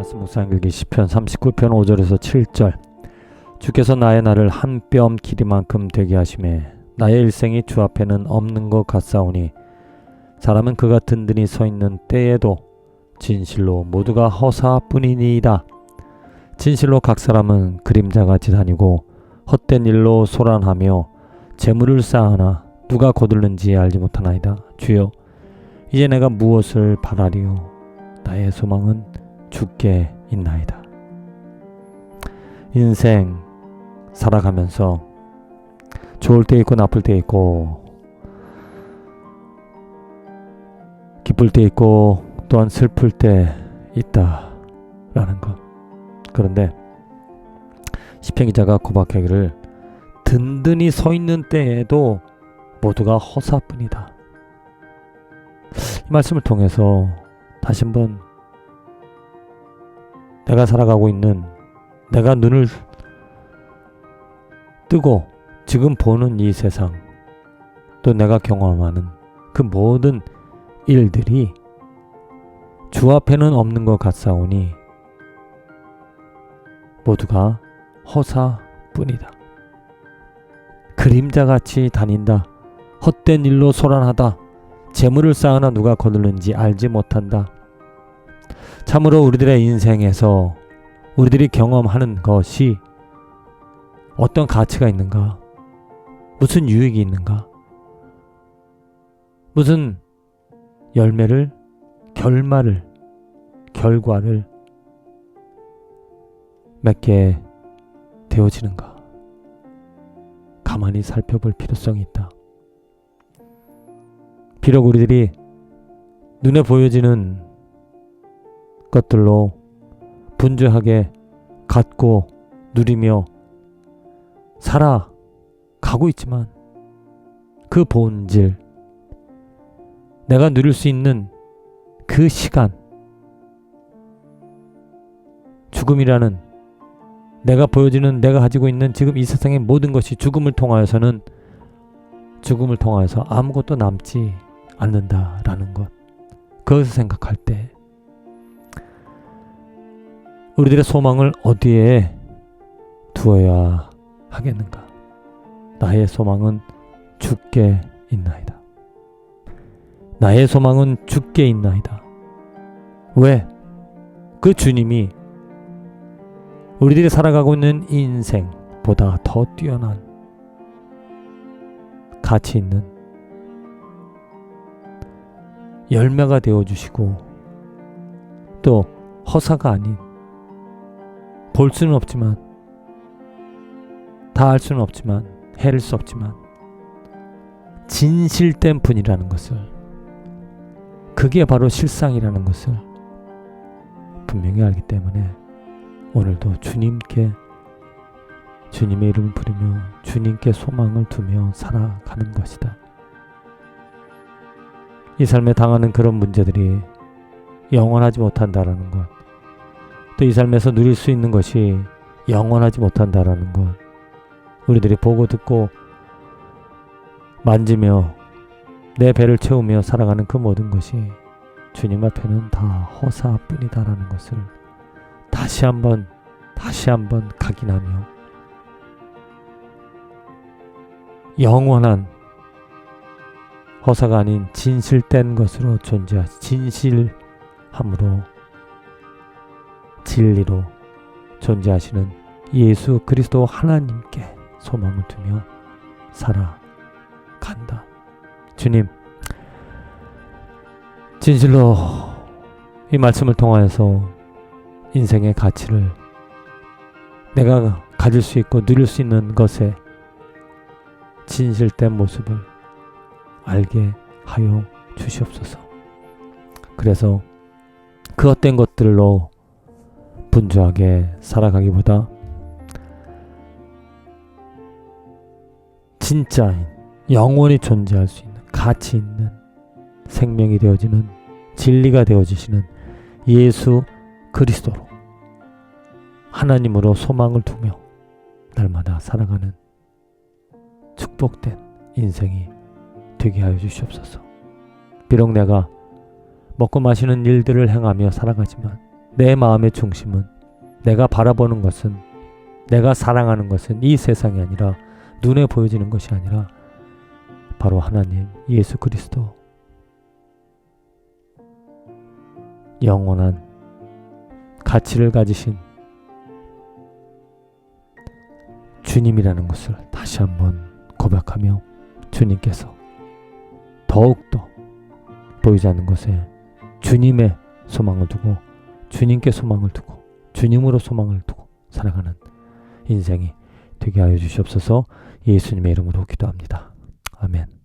말씀 묵상일기 10편 39편 5절에서 7절 주께서 나의 날을 한뼘 길이만큼 되게 하심에 나의 일생이 주 앞에는 없는 것 같사오니 사람은 그가 든든히 서 있는 때에도 진실로 모두가 허사뿐이니이다. 진실로 각 사람은 그림자같이 다니고 헛된 일로 소란하며 재물을 쌓아나 누가 거둘는지 알지 못하나이다. 주여 이제 내가 무엇을 바라리요 나의 소망은 주께 있나이다. 인생 살아가면서 좋을 때 있고 나쁠 때 있고 기쁠 때 있고 또한 슬플 때 있다라는 것. 그런데 시편 기자가 고박하기를 든든히 서 있는 때에도 모두가 허사뿐이다. 이 말씀을 통해서 다시 한번 내가 살아가고 있는 내가 눈을 뜨고 지금 보는 이 세상 또 내가 경험하는 그 모든 일들이 주 앞에는 없는 것 같사오니 모두가 허사뿐이다. 그림자같이 다닌다. 헛된 일로 소란하다. 재물을 쌓으나 누가 거둘는지 알지 못한다. 참으로 우리들의 인생에서 우리들이 경험하는 것이 어떤 가치가 있는가? 무슨 유익이 있는가? 무슨 열매를, 결말을, 결과를 맺게 되어지는가? 가만히 살펴볼 필요성이 있다. 비록 우리들이 눈에 보여지는 것들로 분주하게 갖고 누리며 살아 가고 있지만 그 본질, 내가 누릴 수 있는 그 시간, 죽음이라는 내가 보여지는 내가 가지고 있는 지금 이 세상의 모든 것이 죽음을 통하여서는 죽음을 통하여서 아무것도 남지 않는다라는 것. 그것을 생각할 때 우리들의 소망을 어디에 두어야 하겠는가? 나의 소망은 주께 있나이다. 나의 소망은 주께 있나이다. 왜? 그 주님이 우리들이 살아가고 있는 인생보다 더 뛰어난 가치 있는 열매가 되어 주시고 또 허사가 아닌 볼 수는 없지만 다 알 수는 없지만 해를 수 없지만 진실된 분이라는 것을 그게 바로 실상이라는 것을 분명히 알기 때문에 오늘도 주님께 주님의 이름을 부르며 주님께 소망을 두며 살아가는 것이다. 이 삶에 당하는 그런 문제들이 영원하지 못한다라는 것. 또 이 삶에서 누릴 수 있는 것이 영원하지 못한다라는 것. 우리들이 보고 듣고 만지며 내 배를 채우며 살아가는 그 모든 것이 주님 앞에는 다 허사뿐이다라는 것을 다시 한번 다시 한번 각인하며 영원한 허사가 아닌 진실된 것으로 존재하시 진실함으로 진리로 존재하시는 예수 그리스도 하나님께 소망을 두며 살아간다. 주님, 진실로 이 말씀을 통하여서 인생의 가치를 내가 가질 수 있고 누릴 수 있는 것에 진실된 모습을 알게 하여 주시옵소서. 그래서 그 헛된 것들로 분주하게 살아가기보다 진짜인 영원히 존재할 수 있는 가치 있는 생명이 되어지는 진리가 되어지시는 예수 그리스도로 하나님으로 소망을 두며 날마다 살아가는 축복된 인생이 되게 하여 주시옵소서. 비록 내가 먹고 마시는 일들을 행하며 살아가지만 내 마음의 중심은 내가 바라보는 것은 내가 사랑하는 것은 이 세상이 아니라 눈에 보여지는 것이 아니라 바로 하나님 예수 그리스도. 영원한 가치를 가지신 주님이라는 것을 다시 한번 고백하며 주님께서 더욱더 보이지 않는 것에 주님의 소망을 두고 주님께 소망을 두고 주님으로 소망을 두고 살아가는 인생이 되게 하여 주시옵소서 예수님의 이름으로 기도합니다. 아멘.